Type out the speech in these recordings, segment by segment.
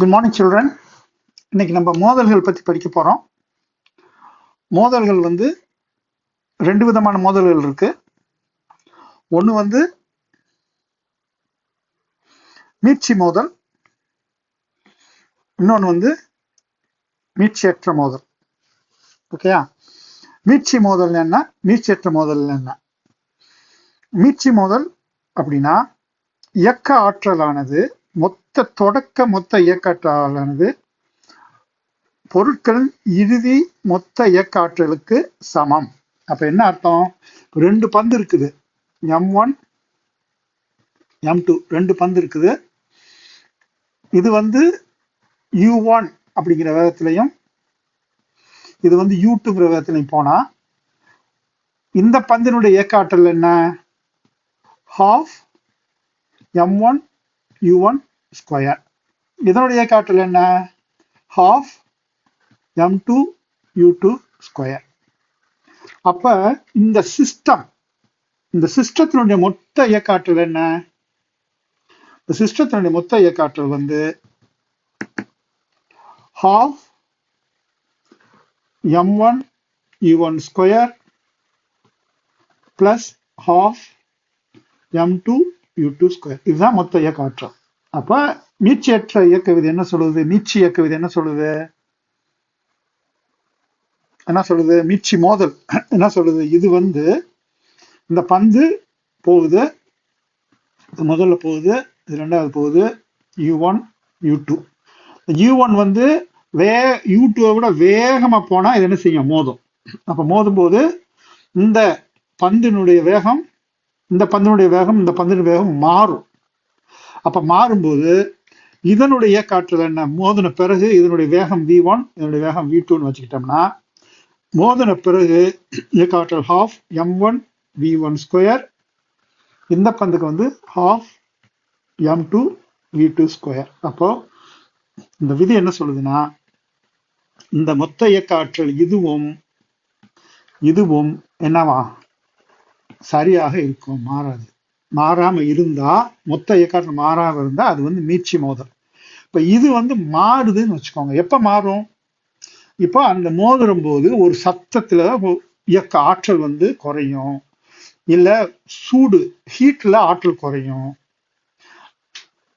Good morning children இன்னைக்கு நம்ம மோதல்கள் பற்றி படிக்க போகிறோம் மோதல்கள் வந்து ரெண்டு விதமான மோதல்கள் இருக்கு. ஒன்று வந்து மீட்சி மோதல். இன்னொன்று வந்து மீட்சியற்ற மோதல். ஓகேயா மீட்சி மோதல் என்ன? மீட்சியற்ற மோதல் என்ன? மீட்சி மோதல் அப்படின்னா இயக்க ஆற்றலானது மொத்த தொடக்க மொத்த இயக்காற்றலானது பொருட்களின் இறுதி மொத்த இயக்காற்றலுக்கு சமம். அப்ப என்ன அர்த்தம்? ரெண்டு பந்து இருக்குது. எம் ஒன் எம் டூ ரெண்டு பந்து இருக்குது. இது வந்து யூ ஒன் அப்படிங்கிற வேகத்திலையும் இது வந்து யூ டூங்கிற வேகத்திலையும் போனா இந்த பந்தினுடைய இயக்காற்றல் என்ன? Half M one U one square இதனுடைய இயக்க என்ன? Half M two U two square அப்ப இந்த சிஸ்டம் இந்த சிஸ்டத்தினுடைய மொத்த இயக்காற்றல் என்ன? இந்த சிஸ்டத்தினுடைய மொத்த இயக்காற்றல் வந்து half M one U one square plus half M two U two square இதுதான் மொத்த இயக்க ஆற்றல் அப்ப மீட்சியற்ற இயக்க விதி என்ன சொல்லுது? மீட்சி இயக்க விதி என்ன சொல்லுது? என்ன சொல்லுது? மீட்சி மோதல். என்ன சொல்லுது? இது வந்து இந்த பந்து போகுது. இது முதல்ல போகுது. இது ரெண்டாவது போகுது. U one U two U one வந்து வே யூ டூவை விட வேகமாக போனால் இது என்ன செய்யும்? மோதும். அப்போ மோதும் போது இந்த பந்தினுடைய வேகம் இந்த பந்தினுடைய வேகம் இந்த பந்தினுடைய வேகம் மாறும். அப்போ மாறும்போது இதனுடைய இயக்காற்றல் என்ன? மோதின பிறகு இதனுடைய வேகம் வி ஒன் இதனுடைய வேகம் வி டூன்னு வச்சுக்கிட்டோம்னா மோதின பிறகு காற்றல் half M one V one square இந்த பந்துக்கு வந்து half M two V two square அப்போ இந்த விதி என்ன சொல்லுதுன்னா இந்த மொத்த இயக்காற்றல் இதுவும் இதுவும் என்னவா? சரியாக இருக்கும் மாறாது. மாறாம இருந்தா மொத்த இயக்க ஆற்றல் மாறாம இருந்தா அது வந்து மீட்சி மோதல். இப்ப இது வந்து மாறுதுன்னு வச்சுக்கோங்க. எப்ப மாறும்? இப்போ அந்த மோதிரும் போது ஒரு சத்தத்துல இயக்க ஆற்றல் வந்து குறையும். இல்ல சூடு ஹீட்ல ஆற்றல் குறையும்.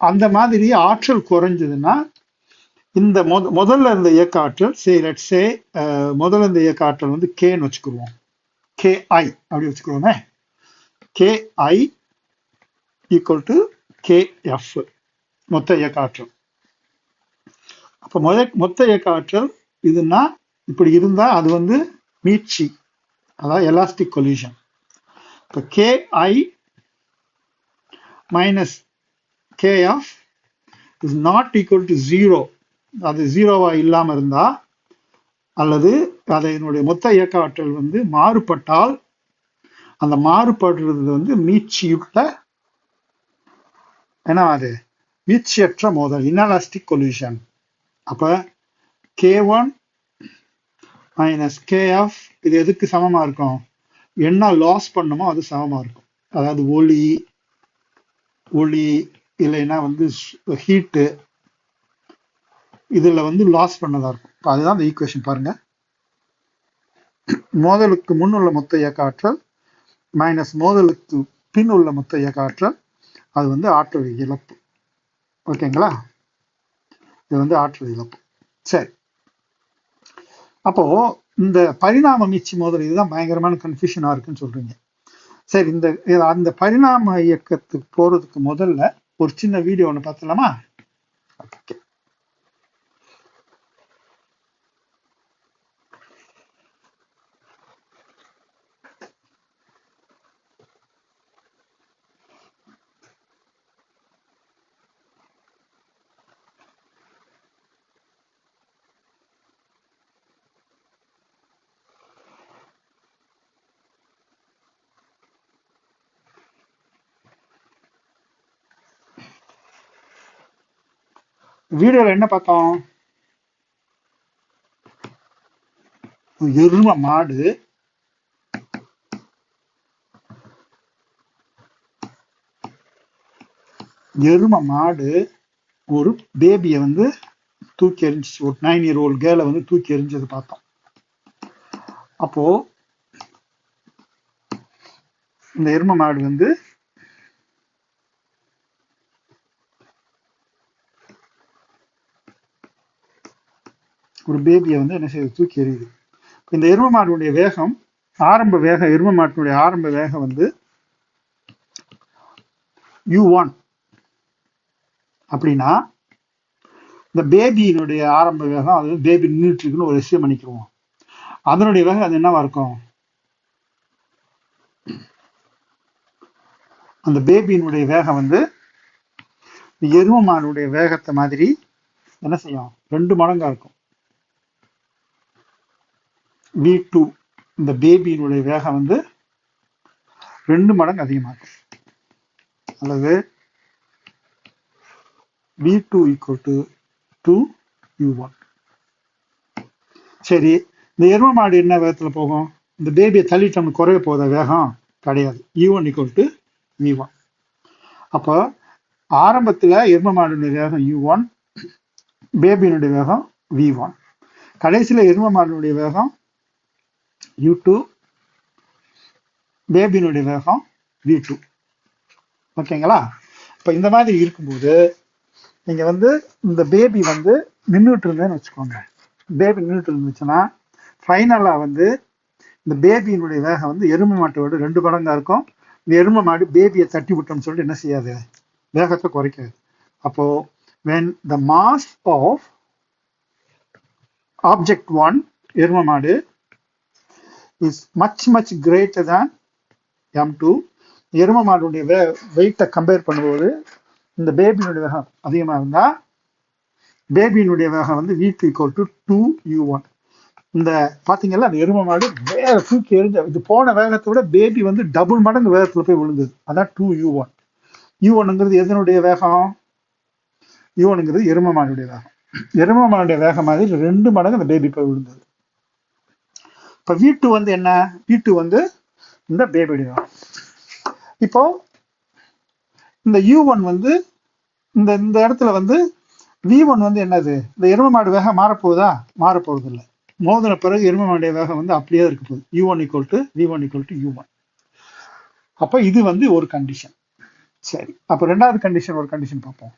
அந்த மாதிரி ஆற்றல் குறைஞ்சதுன்னா இந்த முத முதல்ல இருந்த இயக்க ஆற்றல் சே லெட் சே முதல்ல இருந்த இயக்க ஆற்றல் வந்து கேன்னு வச்சுக்கிடுவோம் கேஐ அப்படி வச்சுக்கிடுவோமே கேஐ ஈக்குவல் டு கேஎஃப் மொத்த இயக்க ஆற்றல் அப்போ மொத மொத்த இயக்க ஆற்றல் இதுன்னா இப்படி இருந்தால் அது வந்து மீட்சி. அதாவது எலாஸ்டிக் கொல்யூஷன் இப்போ KI minus KF is not equal to zero அது ஜீரோவா இல்லாமல் இருந்தால் அல்லது அதனுடைய மொத்த இயக்க ஆற்றல் வந்து மாறுபட்டால் அந்த மாறுபடுறது வந்து மீட்சியுள்ள என்னவாது அது மோதல் இனலாஸ்டிக் கொல்யூஷன் அப்போ கே ஒன் மைனஸ் கேஎஃப் இது எதுக்கு சமமாக இருக்கும்? என்ன லாஸ் பண்ணுமோ அது சமமாக இருக்கும். அதாவது ஒளி ஒளி இல்லைன்னா வந்து ஹீட்டு இதில் வந்து லாஸ் பண்ணதாக இருக்கும். இப்போ அதுதான் அந்த ஈக்குவேஷன் பாருங்கள் மோதலுக்கு முன் உள்ள மொத்த இயக்க ஆற்றல் மைனஸ் மோதலுக்கு பின் உள்ள மொத்த இயக்க ஆற்றல் அது வந்து ஆற்றல் இழப்பு. ஓகேங்களா இது வந்து ஆற்றல் இழப்பு. சரி. அப்போ இந்த பரிணாம மீச்சி மோதல் இதுதான் பயங்கரமான கன்ஃபியூஷனா இருக்குன்னு சொல்றீங்க. சரி இந்த அந்த பரிணாம இயக்கத்துக்கு போறதுக்கு முதல்ல ஒரு சின்ன வீடியோ ஒன்று பார்த்தலாமா ஓகே வீடியோல என்ன பார்த்தோம்? எரும மாடு. எரும மாடு ஒரு பேபியை வந்து தூக்கி எரிஞ்சிச்சு ஒரு நைன் இயர் ஓல்டு கேர்ளை வந்து தூக்கி எரிஞ்சது பார்த்தோம். அப்போ இந்த எரும மாடு வந்து ஒரு பேபியை வந்து என்ன செய்யுது? தூக்கி எறியுது. இந்த எரும மாடுடைய வேகம் ஆரம்ப வேகம் எரும மாட்டினுடைய ஆரம்ப வேகம் வந்து யூ ஒன் அப்படின்னா இந்த பேபியினுடைய ஆரம்ப வேகம் அது பேபி நின்றுட்டு ஒரு விஷயம் பண்ணிக்கிறோம் அதனுடைய வேகம் அது என்னவா இருக்கும்? அந்த பேபியினுடைய வேகம் வந்து எரும மாடுடைய வேகத்தை மாதிரி என்ன செய்யும்? ரெண்டு மடங்கா இருக்கும். வி டூ இந்த பேபியினுடைய வேகம் வந்து ரெண்டு மடங்கு அதிகமாகும் அல்லது V two equal to two U one சரி இந்த எரும மாடு என்ன வேகத்தில் போகும்? இந்த பேபியை தள்ளிட்டோம்னு குறைய போத வேகம் கிடையாது. U one equal to V one அப்போ ஆரம்பத்தில் எரும மாடுடைய வேகம் யூ ஒன் பேபியினுடைய வேகம் வி ஒன் கடைசியில் எரும மாடுடைய வேகம் u2 பேபியினுடைய வேகம் வி டூ ஓகேங்களா இப்போ இந்த மாதிரி இருக்கும்போது நீங்கள் வந்து இந்த பேபி வந்து நின்றுட்டு இருந்தேன்னு வச்சுக்கோங்க. பேபி நின்றுட்டு இருந்துச்சுன்னா ஃபைனலாக வந்து இந்த பேபியினுடைய வேகம் வந்து எருமை மாட்டோட ரெண்டு மடங்காக இருக்கும். இந்த எருமை மாடு பேபியை தட்டி விட்டோம்னு சொல்லிட்டு என்ன செய்யாது? வேகத்தை குறைக்காது. அப்போ when the mass of object one எருமை மாடு இஸ் மச் மச் கிரேட்டர் தான் எம் டூ எரும மாடுடைய வே வெயிட்டை கம்பேர் பண்ணும்போது இந்த பேபியினுடைய வேகம் அதிகமாக இருந்தால் பேபியினுடைய வேகம் வந்து V equal to two U one இந்த பார்த்தீங்கல்ல அந்த எரும மாடு வேக தூக்கி எரிஞ்ச இது போன வேகத்தை விட பேபி வந்து டபுள் மடங்கு வேகத்தில் போய் விழுந்தது. அதான் டூ யூ ஒன் யூ ஒன்னுங்கிறது எதனுடைய வேகம்? யூ ஒன்னுங்கிறது எரும மாடுடைய வேகம். எரும மாடுடைய வேகம் மாதிரி ரெண்டு மடங்கு அந்த பேபி போய் விழுந்தது. இப்போ வி டூ வந்து என்ன? வி டூ வந்து இந்த பேபிடி தான் இப்போ இந்த யூ ஒன் வந்து இந்த இந்த இடத்துல வந்து வி ஒன் வந்து என்னது? இந்த எரும மாடு வேகம் மாறப்போகுதா? மாறப்போகிறது இல்லை மோதின பிறகு எரும மாடைய வேகம் வந்து அப்படியே இருக்க போகுது. U one equal to V one equal to U one அப்போ இது வந்து ஒரு கண்டிஷன் சரி. அப்போ ரெண்டாவது கண்டிஷன் ஒரு கண்டிஷன் பார்ப்போம்.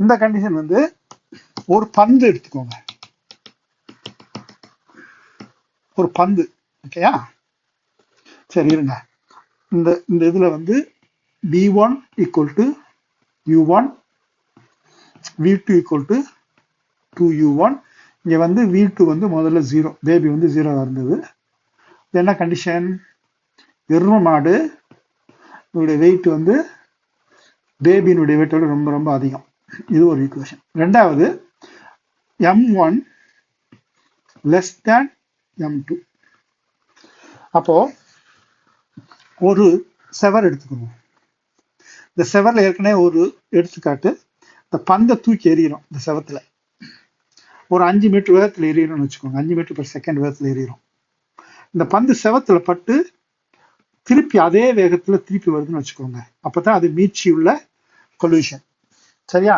இந்த கண்டிஷன் வந்து ஒரு பந்து எடுத்துக்கோங்க. ஒரு பந்து ஓகேயா சரி இருங்க. இந்த இந்த இதுல வந்து V one equal to U one V two equal to two U one இங்க வந்து வி டூ வந்து முதல்ல ஜீரோ பேபி வந்து ஜீரோ இருந்தது. என்ன கண்டிஷன் எரும மாடு இதோடைய வெயிட் வந்து பேபியினுடைய வெயிட்டோட ரொம்ப ரொம்ப அதிகம். இது ஒரு ஈக்குவேஷன் ரெண்டாவது M one less than M two அப்போ ஒரு செவர் எடுத்துக்கணும். இந்த செவரில் ஏற்கனவே ஒரு எடுத்துக்காட்டு இந்த பந்தை தூக்கி எறிகிறோம் இந்த செவத்துல. ஒரு அஞ்சு மீட்டர் வேகத்தில் எறிகிறோம்னு வச்சுக்கோங்க. அஞ்சு மீட்டர் பர் செகண்ட் வேகத்தில் எறிகிறோம் இந்த பந்து செவத்துல பட்டு திருப்பி அதே வேகத்துல திருப்பி வருதுன்னு வச்சுக்கோங்க. அப்பதான் அது மீட்சி உள்ள கொல்யூஷன் சரியா?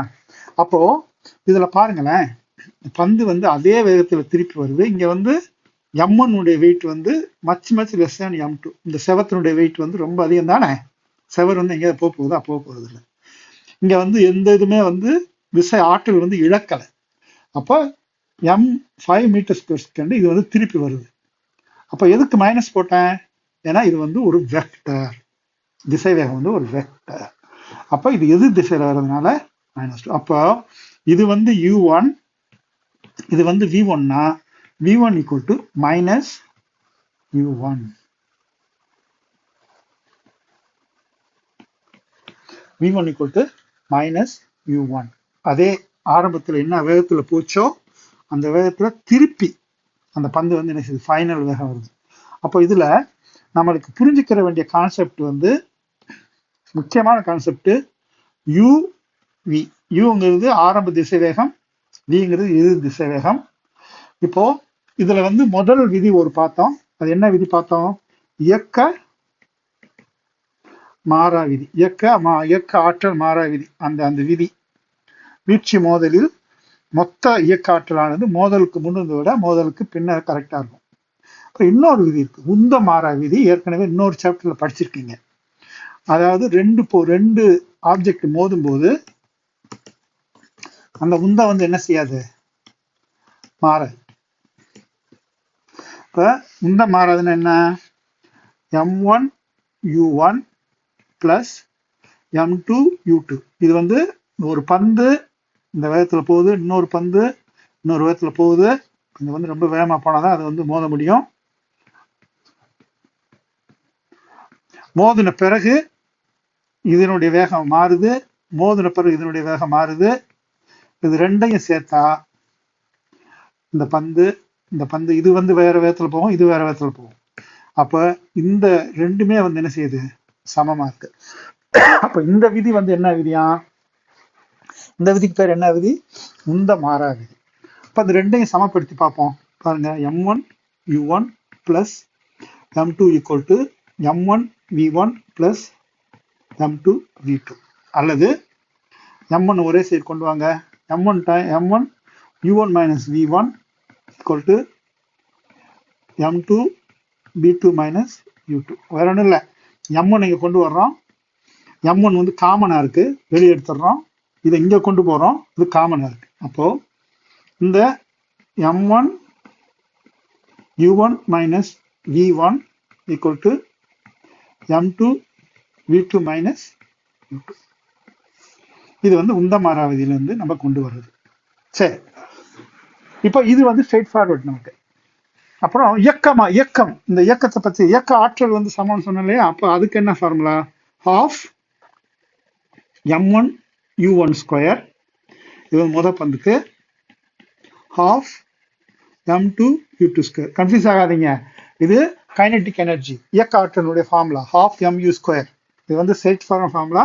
அப்போ இதுல பாருங்களேன். பந்து வந்து அதே வேகத்துல திருப்பி வருது. இங்க வந்து எம் ஒன்னுடைய வெயிட் வந்து much much less than M two இந்த செவத்தினுடைய வெயிட் வந்து ரொம்ப அதிகம் தானே? செவர் வந்து எங்கேயாவது போக போகுதா? போக போகிறது இல்லை. இங்கே வந்து எந்த இதுவுமே வந்து விசை ஆற்றல் வந்து இழக்கலை. அப்போ M five metres per second இது வந்து திருப்பி வருது. அப்போ எதுக்கு மைனஸ் போட்டேன்? ஏன்னா இது வந்து ஒரு வெக்டர் திசை வேகம் வந்து ஒரு வெக்டர் அப்போ இது எது திசையில் வர்றதுனால மைனஸ் டூ அப்போ இது வந்து யூ ஒன் இது வந்து வி ஒன்னா V one equal to minus U one V one equal to minus U one அதே ஆரம்பத்தில் என்ன வேகத்தில் போச்சோ அந்த வேகத்தில் திருப்பி அந்த பந்து வந்து என்ன செய்யுது? ஃபைனல் வேகம் வருது. அப்போ இதில் நம்மளுக்கு புரிஞ்சுக்கிற வேண்டிய கான்செப்ட் வந்து முக்கியமான கான்செப்ட் யூ வி யூங்கிறது ஆரம்ப திசை வேகம் விங்கிறது இரு திசை வேகம் இப்போது இதுல வந்து முதல் விதி ஒரு பார்த்தோம். அது என்ன விதி பார்த்தோம்? இயக்க மாறா விதி. இயக்க மா இயக்க ஆற்றல் மாறா விதி. அந்த அந்த விதி. வீழ்ச்சி மோதலில் மொத்த இயக்க ஆற்றலானது மோதலுக்கு முன்னதை விட மோதலுக்கு பின்னர் கரெக்டா இருக்கும். அப்புறம் இன்னொரு விதி இருக்கு. உந்த மாறா விதி. ஏற்கனவே இன்னொரு சாப்டர்ல படிச்சிருக்கீங்க. அதாவது ரெண்டு போ ரெண்டு ஆப்ஜெக்ட் மோதும் போது அந்த உந்தம் வந்து என்ன செய்யாது? மாறாது. இப்போ இந்த மாறாதுன்னு என்ன? M one U one plus M two U two இது வந்து ஒரு பந்து இந்த வேகத்தில் போகுது இன்னொரு பந்து இன்னொரு வேகத்தில் போகுது. இது வந்து ரொம்ப வேகமாக போனால் தான் அது வந்து மோத முடியும். மோதின பிறகு இதனுடைய வேகம் மாறுது. மோதின பிறகு இதனுடைய வேகம் மாறுது. இது ரெண்டையும் சேர்த்தா இந்த பந்து இந்த பந்து இது வந்து வேற வேகத்துல போகும் இது வேற வேகத்துல போகும். அப்ப இந்த ரெண்டுமே வந்து என்ன செய்யுது? சமமா இருக்கு. அப்ப இந்த விதி வந்து என்ன விதியா? இந்த விதிக்கு பேர் என்ன விதி? உந்த மாறா விதி. அப்ப அந்த ரெண்டையும் சமப்படுத்தி பார்ப்போம். பாருங்க M one U one plus M two equal to M one V one plus M two V two அல்லது எம் ஒன் ஒரே சைடு கொண்டு வாங்க. M one time M one U one minus V one equal to M two V two minus U two வேற ஒன்றும் இல்லை. M one இங்கே கொண்டு வர்றோம். எம் ஒன் வந்து காமனாக இருக்கு. வெளியே எடுத்துடுறோம். இதை இங்கே கொண்டு போகிறோம் இது காமனாக இருக்கு. அப்போ இந்த M one U one minus V one equal to M two V two minus U two இது வந்து உந்த மாறாவதியிலேருந்து நம்ம கொண்டு வர்றது. சரி. இப்போ இது வந்து ஸ்ட்ரெயிட் ஃபார்வர்ட் நமக்கு. அப்புறம் இயக்கமா இயக்கம். இந்த இயக்கத்தை பத்தி இயக்க ஆற்றல் வந்து சமம்னு சொன்னேன் இல்லையா அப்போ அதுக்கு என்ன formula half M one U one square இது முத பந்துக்கு. Half M two U two square confuse ஆகாதீங்க. இது கைனட்டிக் எனர்ஜி இயக்க ஆற்றலுடைய formula half M U square இது வந்து செட் ஃபார்ம் ஃபார்முலா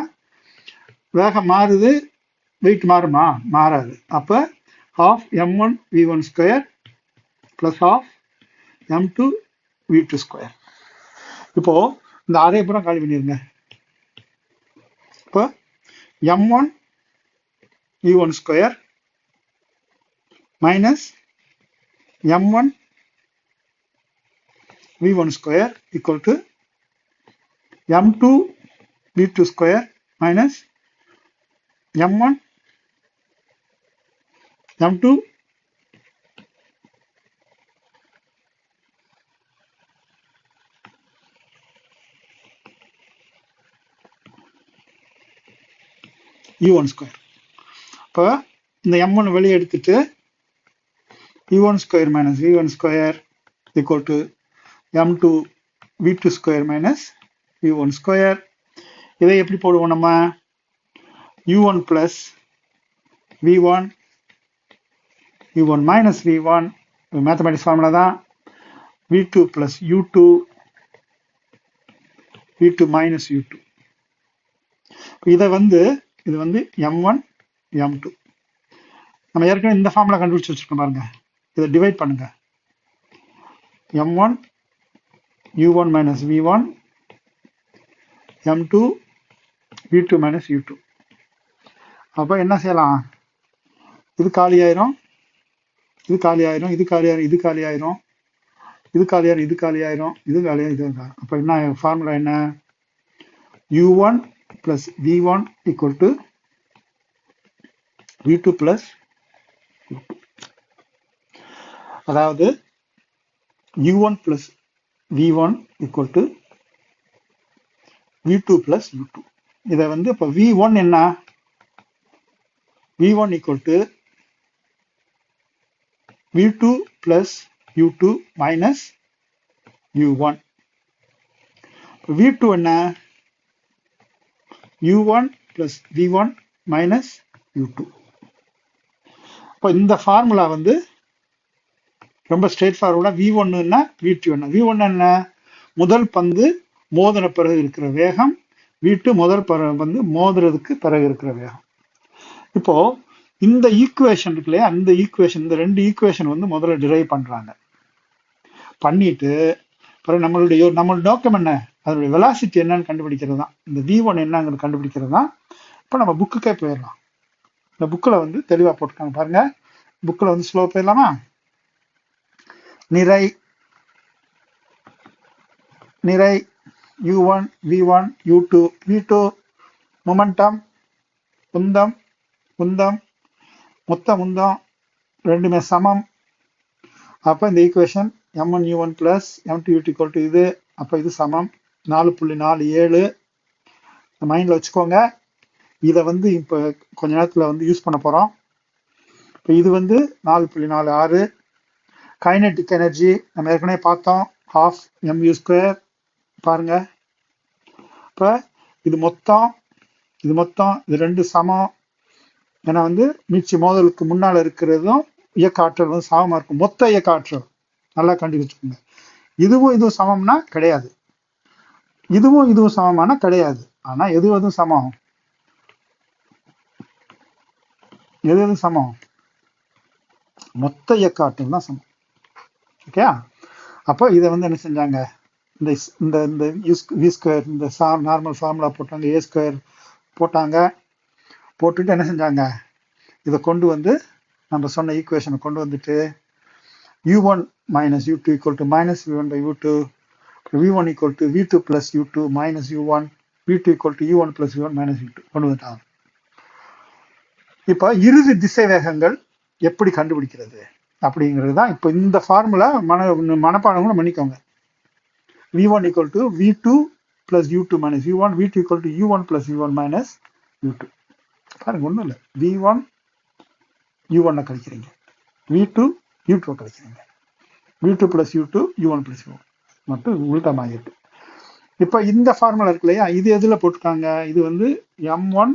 வேகம் மாறுது வெயிட் மாறுமா? மாறாது. அப்போ half m1 v1 square plus half m2 v2 square இப்போ இந்த அரை புறம் காலி பண்ணிருங்க இப்போ m1 v1 square minus m1 v1 square equal to m2 v2 square minus m1 come to U one square இப்போ இந்த எம் ஒன் வெளியே எடுத்துட்டு U one square minus V one square equal to m2 v2 square minus u1 square. இதை எப்படி போடுவோம் நம்ம? U1 plus v1 v1 minus v1 mathematics formula தான். V2 plus u2 v2 minus u2 இதை வந்து இது வந்து m1 m2 நம்ம ஏற்கனவே இந்த ஃபார்முலா கண்டுபிடிச்சு வச்சிருக்கோம் பாருங்க. இதை டிவைட் பண்ணுங்க. M1 u1 minus v1 m2 v2 minus u2 அப்போ என்ன செய்யலாம்? இது காலியாயிரும். இது காலி ஆயிரும் இது காலி ஆயிரும் இது காலி ஆயிரும் இது காலி ஆயிரும் இது காலி ஆயிரும் இது காலி ஆயிரும் இது அப்போ அப்ப என்ன ஃபார்முலா என்ன? U one plus V one equal to V two plus அதாவது U one plus V one equal to V two plus U two இதை வந்து இப்போ வி ஒன் என்ன? V one equal to v2 plus u2 minus u1 v2 என்ன? U1 plus v1 minus u2 இப்போ இந்த formula வந்து ரொம்ப ஸ்ட்ரெயிட் ஃபார்முலா வி ஒன்றுன்னா வி டூ என்ன? வி ஒன் என்ன? முதல் பந்து மோதின பிறகு இருக்கிற வேகம் வீட்டு முதல் பிற- வந்து மோதுறதுக்கு பிறகு இருக்கிற வேகம். இப்போ இந்த ஈக்குவேஷன் இருக்கு இல்லையா? அந்த ஈக்குவேஷன் இந்த ரெண்டு ஈக்குவேஷன் வந்து முதல்ல டிரைவ் பண்றாங்க. பண்ணிட்டு அப்புறம் நம்மளுடைய நம்மளோட நோக்கம் என்ன? அதனுடைய வெலாசிட்டி என்னன்னு கண்டுபிடிக்கிறது தான். இந்த வி ஒன் என்னங்கிறது கண்டுபிடிக்கிறது தான். இப்போ நம்ம புக்குக்கே போயிடலாம். இந்த புக்கில் வந்து தெளிவாக போட்டுருக்காங்க பாருங்க. புக்கில் வந்து ஸ்லோ போயிடலாமா? நிறை நிறை U one V one U two V two momentum உந்தம் உந்தம் மொத்தமும் தான் ரெண்டுமே சமம். அப்போ இந்த equation M one U one plus M two U two இது அப்போ இது சமம். நாலு புள்ளி நாலு ஏழு. மைண்டில் வச்சுக்கோங்க. இதை வந்து இப்போ கொஞ்ச நேரத்தில் வந்து யூஸ் பண்ண போகிறோம் இப்போ இது வந்து நாலு புள்ளி நாலு ஆறு. கைனட்டிக் எனர்ஜி நம்ம ஏற்கனவே பார்த்தோம். ஹாஃப் எம்யூ ஸ்கொயர் பாருங்க. இப்போ இது மொத்தம் இது மொத்தம் இது ரெண்டு சமம். ஏன்னா வந்து மீட்சி மோதலுக்கு முன்னால் இருக்கிறதும் இயக்க ஆற்றல் வந்து சமமாக இருக்கும். மொத்த இயக்க ஆற்றல் நல்லா கண்டுபிடிச்சுக்கோங்க. இதுவும் இதுவும் சமம்னா கிடையாது. இதுவும் இதுவும் சமமானா கிடையாது. ஆனா எது எதுவும் சமம்? எது எதுவும் சமம்? மொத்த இயக்க ஆற்றல் தான் சமம். ஓகே? அப்போ இதை வந்து என்ன செஞ்சாங்க? இந்த இந்த இந்த இந்த வி ஸ்கொயர் இந்த சா நார்மல் ஃபார்முலா போட்டாங்க ஏ ஸ்கொயர் போட்டாங்க. போட்டுட்டு என்ன செஞ்சாங்க? இதை கொண்டு வந்து நம்ம சொன்ன ஈக்குவேஷனை கொண்டு வந்துட்டு U one minus U two equal to minus V one by U two V one equal to V two plus U two minus U one V two equal to U one plus U one minus U two கொண்டு வந்துட்டாங்க. இப்போ இறுதி திசை வேகங்கள் எப்படி கண்டுபிடிக்கிறது? அப்படிங்கிறது தான் இப்போ இந்த ஃபார்முலா மன மனப்பாடம் கூட பண்ணிக்கோங்க. V one equal to V two plus U two minus U one V two equal to U one plus U one minus U two பாருங்க ஒன்றும் இல்லை. வி ஒன் யூ ஒன்னை கழிக்கிறீங்க. V two you two கழிக்கிறீங்க. V two plus U two U one plus U one மட்டும் உள்டமாகிட்டு இப்போ இந்த formula இருக்கு இல்லையா? இது எதில் போட்டிருக்காங்க? இது வந்து M one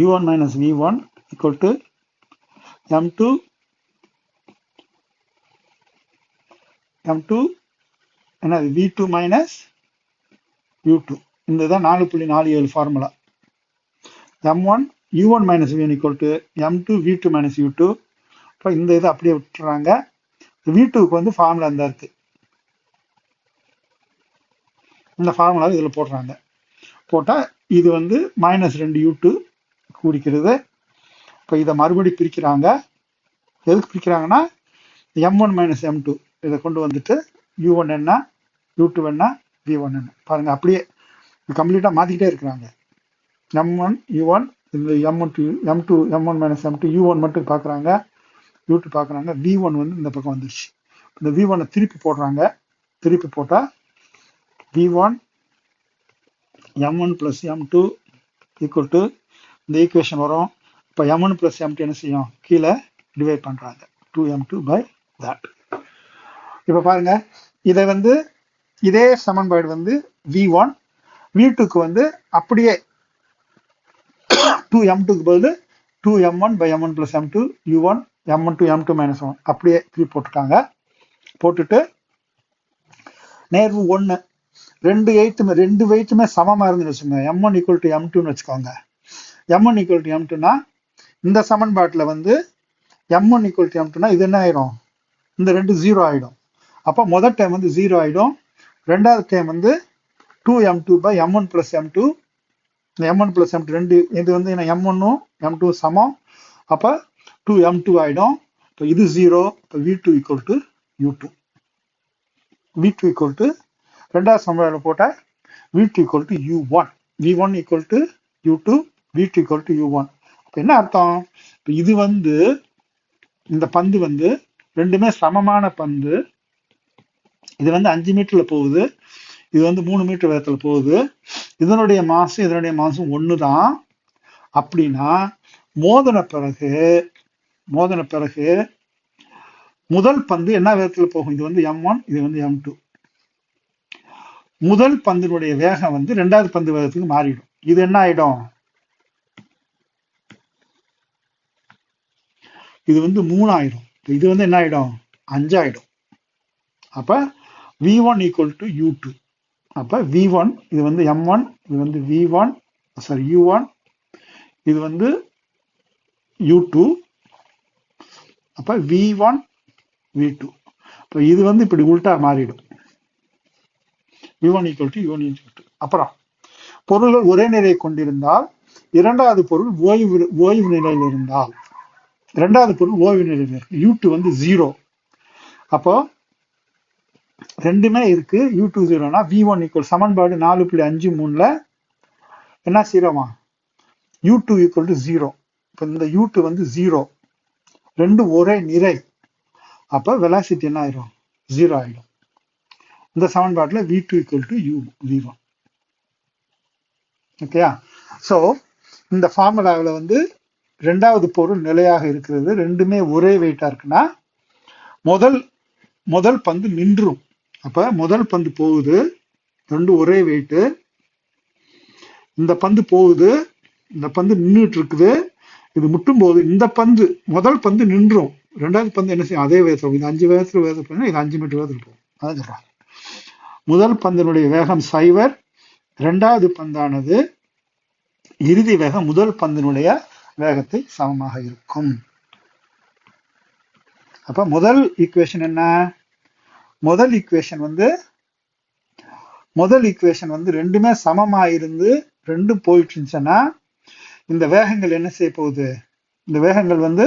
U one minus V one equal to M two M two என்னது? V two minus U two இந்த தான் நாலு புள்ளி நாலு ஏழு formula M one U one minus V one equal to M two V two minus U two இப்போ இந்த இதை அப்படியே விட்டுறாங்க. வி டூக்கு வந்து ஃபார்முலா இருந்தா இருக்கு. இந்த ஃபார்முலா இதில் போடுறாங்க. போட்டால் இது வந்து மைனஸ் ரெண்டு யூ டூ கூடிக்கிறது. இப்போ இதை மறுபடி பிரிக்கிறாங்க. எதுக்கு பிரிக்கிறாங்கன்னா M one minus M two இதை கொண்டு வந்துட்டு யூ ஒன் என்ன யூ டூ என்ன வி ஒன் என்ன. பாருங்கள் அப்படியே கம்ப்ளீட்டாக மாற்றிக்கிட்டே இருக்கிறாங்க. எம் ஒன் யூ ஒன் இந்த M one two M two M one minus M two U one மட்டும் பார்க்குறாங்க யூ டூ பார்க்குறாங்க வி ஒன் வந்து இந்த பக்கம் வந்துருச்சு. இந்த வி ஒன்னை திருப்பி போடுறாங்க. திருப்பி போட்டால் V one M one plus M two equal to இந்த ஈக்குவேஷன் வரும். இப்போ M one plus M two என்ன செய்யும்? கீழே டிவைட் பண்ணுறாங்க two M two by that இப்போ பாருங்க. இதை வந்து இதே சமன்பாடு வந்து வி ஒன் வி டூக்கு வந்து அப்படியே டூ எம் டூக்கு பதில் two M one by M one plus M two U one M one two M two minus one அப்படியே த்ரீ போட்டுருக்காங்க. போட்டுட்டு நேர்வு ஒன்று ரெண்டு எயித்துமே ரெண்டு வெயிட்டுமே சமமாக இருந்துன்னு வச்சுக்கோங்க. M one equal to M டூன்னு வச்சுக்கோங்க. M one equal to M டூனா இந்த சமன்பாட்டில் வந்து M one equal to M டூனா இது என்ன ஆயிடும்? இந்த ரெண்டு ஜீரோ ஆயிடும். அப்போ முதல் டைம் வந்து ஜீரோ ஆகிடும் ரெண்டாவது டைம் வந்து two M two by M one plus M two M one plus M two ரெண்டு இது வந்து என்ன எம் ஒன்னும் எம் டூ சமம். அப்போ டூ எம் டூ ஆயிடும். இப்போ இது ஜீரோ இப்போ V two equal to U two V two equal to ரெண்டாவது சமன்பாடு போட்டால் V two equal to U one V one equal to U two V two equal to U one இப்போ என்ன அர்த்தம்? இப்போ இது வந்து இந்த பந்து வந்து ரெண்டுமே சமமான பந்து. இது வந்து அஞ்சு மீட்டரில் போகுது. இது வந்து மூணு மீட்டர் வேகத்தில் போகுது. இதனுடைய மாசம் இதனுடைய மாசம் ஒன்று தான் அப்படின்னா மோதன பிறகு மோதன பிறகு முதல் பந்து என்ன வேகத்தில் போகும்? இது வந்து எம் ஒன் இது வந்து எம் டூ முதல் பந்தினுடைய வேகம் வந்து ரெண்டாவது பந்து வேகத்துக்கு மாறிடும். இது என்ன ஆயிடும்? இது வந்து மூணாயிடும் இது வந்து என்ன ஆயிடும்? அஞ்சாயிடும். அப்ப V one equal to U two அப்போ வி ஒன் இது வந்து எம் ஒன் இது வந்து V one sorry U one இது வந்து யூ டூ அப்போ வி ஒன் வி டூ இப்போ இது வந்து இப்படி உல்டா மாறிடும். V one equal to U one equal to அப்புறம் பொருள்கள் ஒரே நிலையை கொண்டிருந்தால் இரண்டாவது பொருள் ஓய்வு ஓய்வு நிலையில் இருந்தால். ரெண்டாவது பொருள் ஓய்வு நிலையில் இருக்கு யூ டூ வந்து ஜீரோ அப்போ ரெண்டுமே இருக்கு. யூ டூ ஜீரோனா வி ஒன் ஈக்குவல் சமன்பாடு நாலு புள்ளி அஞ்சு மூணுல என்ன செய்யறோமா U two equal to zero இப்போ இந்த யூ டூ வந்து ஜீரோ ரெண்டு ஒரே நிறை. அப்போ வெலாசிட்டி என்ன ஆயிரும்? ஜீரோ ஆயிடும் இந்த சமன்பாட்டில் V two equal to U V one ஓகேயா ஸோ இந்த ஃபார்முலாவில் வந்து ரெண்டாவது பொருள் நிலையாக இருக்கிறது. ரெண்டுமே ஒரே வெயிட்டா இருக்குன்னா முதல் முதல் பந்து நின்றும். அப்ப முதல் பந்து போகுது. ரெண்டு ஒரே வெயிட்டு இந்த பந்து போகுது. இந்த பந்து நின்றுட்டு இருக்குது. இது முட்டும் போது இந்த பந்து முதல் பந்து நின்றும். ரெண்டாவது பந்து என்ன செய்யும்? அதே வேகத்தில் இது அஞ்சு வேகத்தில் வேகத்தில் போனால் இது அஞ்சு மீட்டர் வேகத்தில் போகும். அதான் சொல்றாங்க. முதல் பந்தினுடைய வேகம் சைவர் ரெண்டாவது பந்தானது இறுதி வேகம் முதல் பந்தினுடைய வேகத்தை சமமாக இருக்கும். அப்ப முதல் ஈக்குவேஷன் என்ன? முதல் ஈக்குவேஷன் வந்து முதல் ஈக்குவேஷன் வந்து ரெண்டுமே சமமாக இருந்து ரெண்டும் போயிட்டு இருந்துச்சுன்னா இந்த வேகங்கள் என்ன செய்ய போகுது? இந்த வேகங்கள் வந்து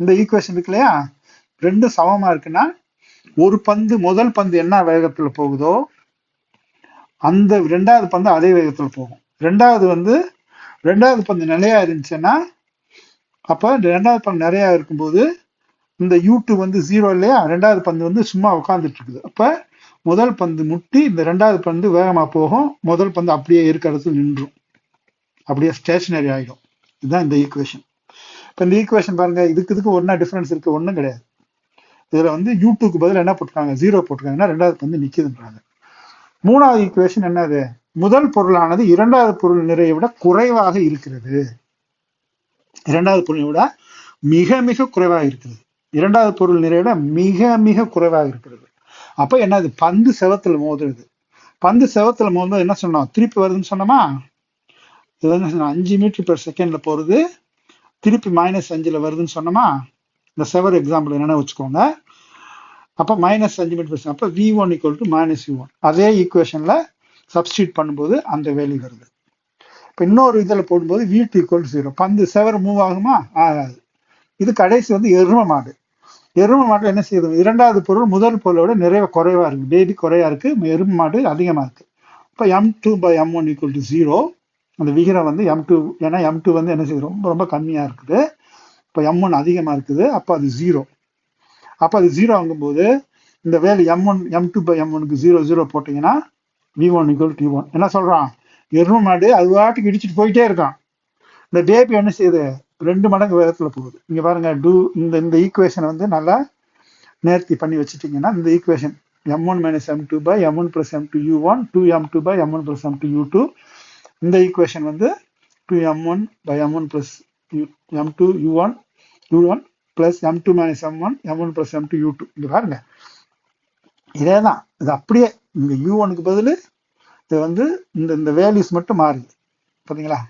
இந்த ஈக்குவேஷன் இருக்கு இல்லையா? ரெண்டும் சமமாக இருக்குன்னா ஒரு பந்து முதல் பந்து என்ன வேகத்தில் போகுதோ அந்த ரெண்டாவது பந்து அதே வேகத்தில் போகும். ரெண்டாவது வந்து ரெண்டாவது பந்து நிலையா இருந்துச்சுன்னா அப்போ ரெண்டாவது பந்து நிறையா இருக்கும்போது இந்த யூ வந்து ஜீரோ இல்லையா? ரெண்டாவது பந்து வந்து சும்மா உட்காந்துட்டு இருக்குது அப்ப முதல் பந்து முட்டி இந்த ரெண்டாவது பந்து வேகமா போகும். முதல் பந்து அப்படியே இருக்கிறது நின்றும். அப்படியே ஸ்டேஷனரி ஆயிடும். இதுதான் இந்த ஈக்குவேஷன் இப்போ இந்த ஈக்குவேஷன் பாருங்க இதுக்கு இதுக்கு ஒன்றா டிஃபரன்ஸ் இருக்கு. ஒன்றும் கிடையாது. இதுல வந்து யூடியூக்கு பதில் என்ன போட்டிருக்காங்க? ஜீரோ போட்டிருக்காங்கன்னா ரெண்டாவது பந்து நிக்குதுன்றாங்க. மூணாவது ஈக்குவேஷன் என்னது? முதல் பொருளானது இரண்டாவது பொருள் நிறைய விட குறைவாக இருக்கிறது. இரண்டாவது பொருளை விட மிக மிக குறைவாக இருக்கிறது. இரண்டாவது பொருள் நிறைவிட விட மிக மிக குறைவாக இருக்கிறது. அப்ப என்னது பந்து செவத்துல மோதுறது. பந்து செவத்துல மோதும்போது என்ன சொன்னோம் திருப்பி வருதுன்னு சொன்னோமா? இது என்ன சொன்னோம்? அஞ்சு மீட்டர் பெர் செகண்ட்ல போறது. திருப்பி மைனஸ் அஞ்சுல வருதுன்னு சொன்னோமா? இந்த செவர் எக்ஸாம்பிள் என்னென்ன வச்சுக்கோங்க. அப்ப மைனஸ் அஞ்சு மீட்டர் பெர் அப்ப V one equal to minus V one அதே ஈக்குவேஷன்ல சப்ஸ்டியூட் பண்ணும்போது அந்த வேல்யூ வருது. இப்போ இன்னொரு இதில் போடும்போது வீட்டு ஈக்குவல் ஜீரோ பந்து செவர் மூவ் ஆகுமா? ஆகாது. இது கடைசி வந்து எரும மாடு. எரும மாடு என்ன செய்யுது? இரண்டாவது பொருள் முதல் பொருளோட நிறைய குறைவா இருக்கு. பேபி குறையா இருக்கு. எரும மாடு அதிகமா இருக்கு. இப்போ M two by M one equal to zero அந்த விகிதம் வந்து எம் டூ ஏன்னா எம் டூ வந்து என்ன செய்யுது? ரொம்ப ரொம்ப கம்மியா இருக்குது. இப்போ எம் ஒன் அதிகமா இருக்குது. அப்போ அது ஜீரோ அப்போ அது ஜீரோ ஆகும்போது இந்த வேலை M one M two by M ஒனுக்கு ஜீரோ ஜீரோ போட்டிங்கன்னா V one equal T one என்ன சொல்றான்? எரும மாடு அது வாட்டுக்கு இடிச்சிட்டு போயிட்டே இருக்கான். இந்த பேபி என்ன செய்யுது? ரெண்டு மடங்கு வேகத்துல போகுது. இங்கே பாருங்க டூ இந்த இந்த ஈக்குவேஷனை வந்து நல்லா நேர்த்தி பண்ணி வச்சுட்டீங்கன்னா இந்த equation M one minus M two by M one plus M two U one two M two by M one plus M two U two இந்த ஈக்குவேஷன் வந்து two M one by M one plus M two U one U one plus M two minus M one M one plus M two U two இங்க பாருங்க. இதே தான் இது அப்படியே இங்கே you ஒனுக்கு பதில் இது வந்து இந்த இந்த வேல்யூஸ் மட்டும் மாறுது. பார்த்தீங்களா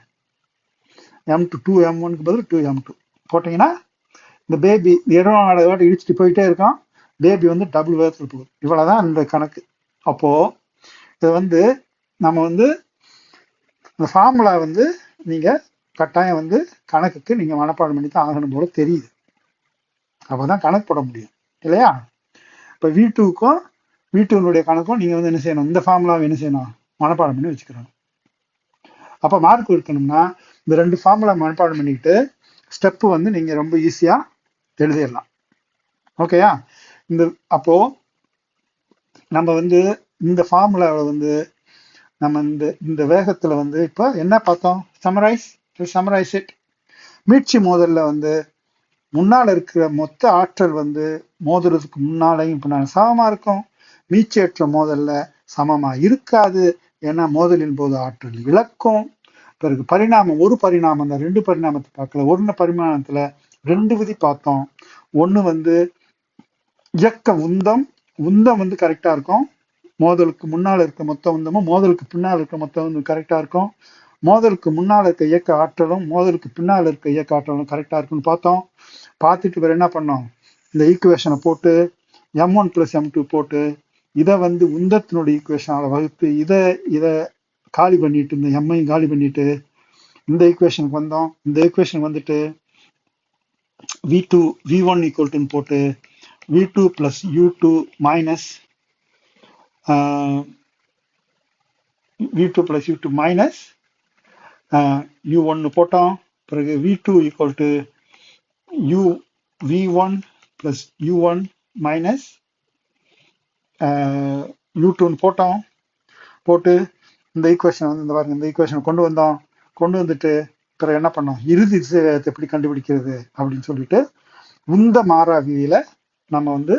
எம் டூ டூ எம் ஒனுக்கு பதில் டூ எம் டூ போட்டிங்கன்னா இந்த பேபி இடம் வாட்டி இடிச்சுட்டு போயிட்டே இருக்கான். பேபி வந்து டபுள் வேகத்தில் போகுது இவ்வளோதான் இந்த கணக்கு. அப்போ இது வந்து நம்ம வந்து இந்த ஃபார்முலா வந்து நீங்க கட்டாயம் வந்து கணக்குக்கு நீங்க மனப்பாடம் பண்ணி தான் ஆகணும் போல தெரியுது. அப்பதான் கணக்கு போட முடியும். இல்லையா? இப்போ வி டூக்கும் வி டூனுடைய கணக்கும் நீங்க வந்து என்ன செய்யணும்? இந்த ஃபார்முலாவை என்ன செய்யணும்? மனப்பாடம் பண்ணி வச்சுக்கிறணும் அப்போ மார்க் இருக்கணும்னா இந்த ரெண்டு ஃபார்முலா மனப்பாடம் பண்ணிக்கிட்டு ஸ்டெப்பு வந்து நீங்க ரொம்ப ஈஸியா எழுதிடலாம். ஓகேயா இந்த அப்போ நம்ம வந்து இந்த ஃபார்முலாவில் வந்து நம்ம இந்த இந்த வேகத்துல வந்து இப்போ என்ன பார்த்தோம்? சமரைஸ் சமரைஸ் இட் மீட்சி மோதல்ல வந்து முன்னால் இருக்கிற மொத்த ஆற்றல் வந்து மோதுறதுக்கு முன்னாலையும் பின்னால் சமமா இருக்கும். மீச்சேற்ற மோதல்ல சமமா இருக்காது. ஏன்னா மோதலின் போது ஆற்றல் இழக்கும். பிறகு பரிணாமம் ஒரு பரிணாமம் தான் ரெண்டு பரிணாமத்தை பார்க்கல. ஒன்று பரிமாணத்துல ரெண்டு விதி பார்த்தோம். ஒன்று வந்து இயக்க உந்தம். உந்தம் வந்து கரெக்டா இருக்கும். மோதலுக்கு முன்னால் இருக்க மொத்த உந்தமும் மோதலுக்கு பின்னால் இருக்க மொத்த உந்தம் கரெக்டா இருக்கும். மோதலுக்கு முன்னால் இருக்க இயக்க ஆற்றலும் மோதலுக்கு பின்னால் இருக்க இயக்க ஆற்றலும் கரெக்டா இருக்குன்னு பார்த்தோம். பார்த்துட்டு வேற என்ன பண்ணோம்? இந்த ஈக்குவேஷனை போட்டு M one plus M two போட்டு இதை வந்து உந்தத்தினுடைய ஈக்குவேஷனால வகுத்து இதை இதை காலி பண்ணிட்டு இந்த எம்ஐயும் காலி பண்ணிட்டு இந்த ஈக்குவேஷனுக்கு வந்தோம். இந்த ஈக்குவேஷன் வந்துட்டு V two V one equal டுன்னு போட்டு V two plus U two minus V two plus U two minus U ஒன்று போட்டோம். பிறகு V two equal to U V one plus U one minus U டூன்னு போட்டோம். போட்டு இந்த equation வந்து இந்த பாருங்க இந்த ஈக்குவேஷன் கொண்டு வந்தோம். கொண்டு வந்துட்டு பிறகு என்ன பண்ணோம்? இறுதி திசைவேகத்தை எப்படி கண்டுபிடிக்கிறது அப்படின்னு சொல்லிட்டு இந்த மாறா விதியில நம்ம வந்து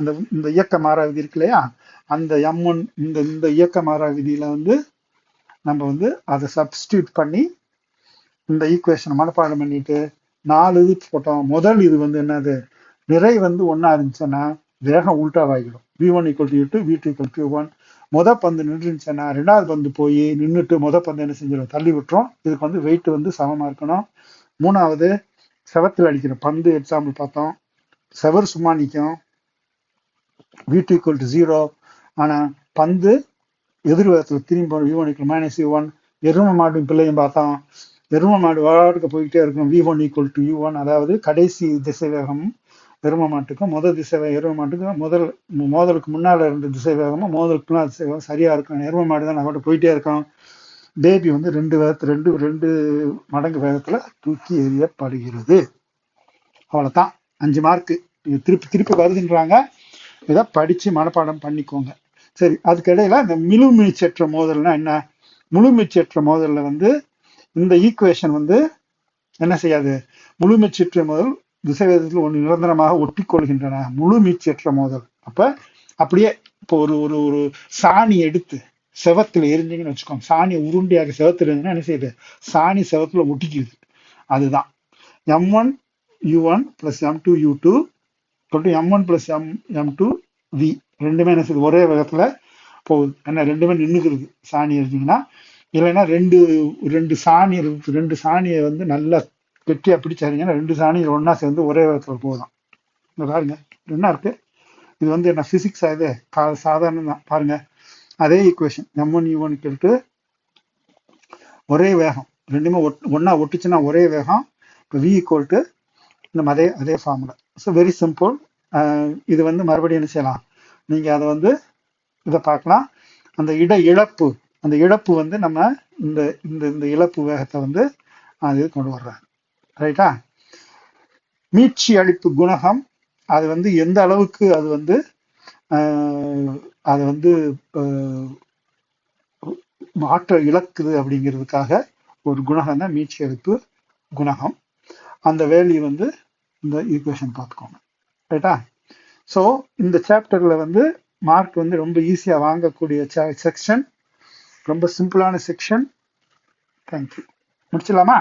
இந்த இந்த இயக்க மாறா விதி இருக்கு இல்லையா? அந்த எம் ஒன் இந்த இந்த இயக்க மாறா விதியில வந்து நம்ம வந்து அதை சப்ஸ்டியூட் பண்ணி இந்த ஈக்குவேஷனை மனப்பாடம் பண்ணிட்டு நாலு இது போட்டோம். முதல் இது வந்து என்னது? நிறை வந்து ஒன்றா இருந்துச்சுன்னா வேகம் உல்டாவாகிடும். V one equal to two V two equal to one முத பந்து நின்றுச்சுன்னா ரெண்டாவது பந்து போய் நின்றுட்டு முத பந்து என்ன செஞ்சிடும் தள்ளி விட்டுரும். இதுக்கு வந்து வெயிட் வந்து சமமாக இருக்கணும். மூணாவது செவத்தில் அடிக்கிற பந்து எக்ஸாம்பிள் பார்த்தோம். செவர் சும்மா நிற்கும் வீட்டு டூ ஈக்குவல் டு ஜீரோ ஆனால் பந்து எதிர்வேகத்தில் திரும்பி V one equal minus U one எரும மாடும் பிள்ளையும் பார்த்தோம் எரும மாடு விளையாட்டுக்கு போய்கிட்டே இருக்கும். V one equal to U one அதாவது கடைசி திசை வேகமும் எரும மாட்டுக்கும் முதல் திசை வே- எரும மாட்டுக்கும் முதல் மோதலுக்கு முன்னால் இருந்த திசை வேகமும் மோதலுக்கு பின்னால் திசை வேகம் சரியா இருக்கும். எரும மாடு தான் நம்ம போயிட்டே இருக்கோம் பேபி வந்து ரெண்டு வேகத்து ரெண்டு ரெண்டு மடங்கு வேகத்துல தூக்கி எறியப்படுகிறது. அவ்வளவுதான். அஞ்சு மார்க்கு திருப்பி திருப்பி வருதுன்றாங்க. இதை படிச்சு மனப்பாடம் பண்ணிக்கோங்க. சரி அதுக்கடையில இந்த முழு மோதல்னா என்ன? முழுமிச்சற்ற மோதலில் மோதல்ல வந்து இந்த ஈக்குவேஷன் வந்து என்ன செய்யாது? முழுமிச்சற்ற முதல் மோதல் திசைவேதத்தில் ஒன்று நிரந்தரமாக ஒட்டி கொள்கின்றன முழு மீச்சற்ற மோதல். அப்ப அப்படியே இப்போ ஒரு ஒரு ஒரு சாணி எடுத்து செவத்துல எரிஞ்சிங்கன்னு வச்சுக்கோங்க. சாணி உருண்டையாக செவத்துல இருந்துன்னா என்ன செய்யுது? சாணி செவத்துல ஒட்டிக்குது. அதுதான். M one U one plus M two U two சொல்லிட்டு M one plus M M two V ரெண்டுமே என்ன செய்யுது? ஒரே வேகத்துல போகுது. ஏன்னா ரெண்டுமே நின்றுக்கிறது சாணி எரிஞ்சிங்கன்னா. இல்லைன்னா ரெண்டு ரெண்டு சாணி ரெண்டு சாணியை வந்து நல்லா கெட்டியா பிடிச்சாருங்கன்னா ரெண்டு சாணிகள் ஒன்றா சேர்ந்து ஒரே வேகத்துல போதும். இந்த பாருங்க. என்ன இருக்கு? இது வந்து என்ன பிசிக்ஸ் இது? கா- சாதாரணம் தான். பாருங்க. அதே equation M one U one கேட்டு ஒரே வேகம். ரெண்டுமே ஒட் ஒன்றா ஒட்டுச்சுன்னா ஒரே வேகம். இப்போ வி ஈக்குவல் டு இந்த அதே அதே ஃபார்முலா ஸோ வெரி சிம்பிள் இது வந்து மறுபடியும் என்ன செய்யலாம்? நீங்கள் அதை வந்து இதை பார்க்கலாம். அந்த இட இழப்பு அந்த இழப்பு வந்து நம்ம இந்த இந்த இந்த இழப்பு வேகத்தை வந்து அது கொண்டு வர்றாங்க. ரைட்டா மீட்சி அளிப்பு குணகம் அது வந்து எந்த அளவுக்கு அது வந்து அது வந்து மாற்ற இழக்குது அப்படிங்கிறதுக்காக ஒரு குணகம் தான் மீட்சி அளிப்பு குணகம். அந்த வேல்யூ வந்து இந்த ஈக்குவேஷன் பார்த்துக்கோங்க. ரைட்டா ஸோ இந்த சாப்டர்ல வந்து மார்க் வந்து ரொம்ப ஈஸியாக வாங்கக்கூடிய செக்ஷன் ரொம்ப சிம்பிளான செக்ஷன் தேங்க்யூ முடிச்சிடலாமா?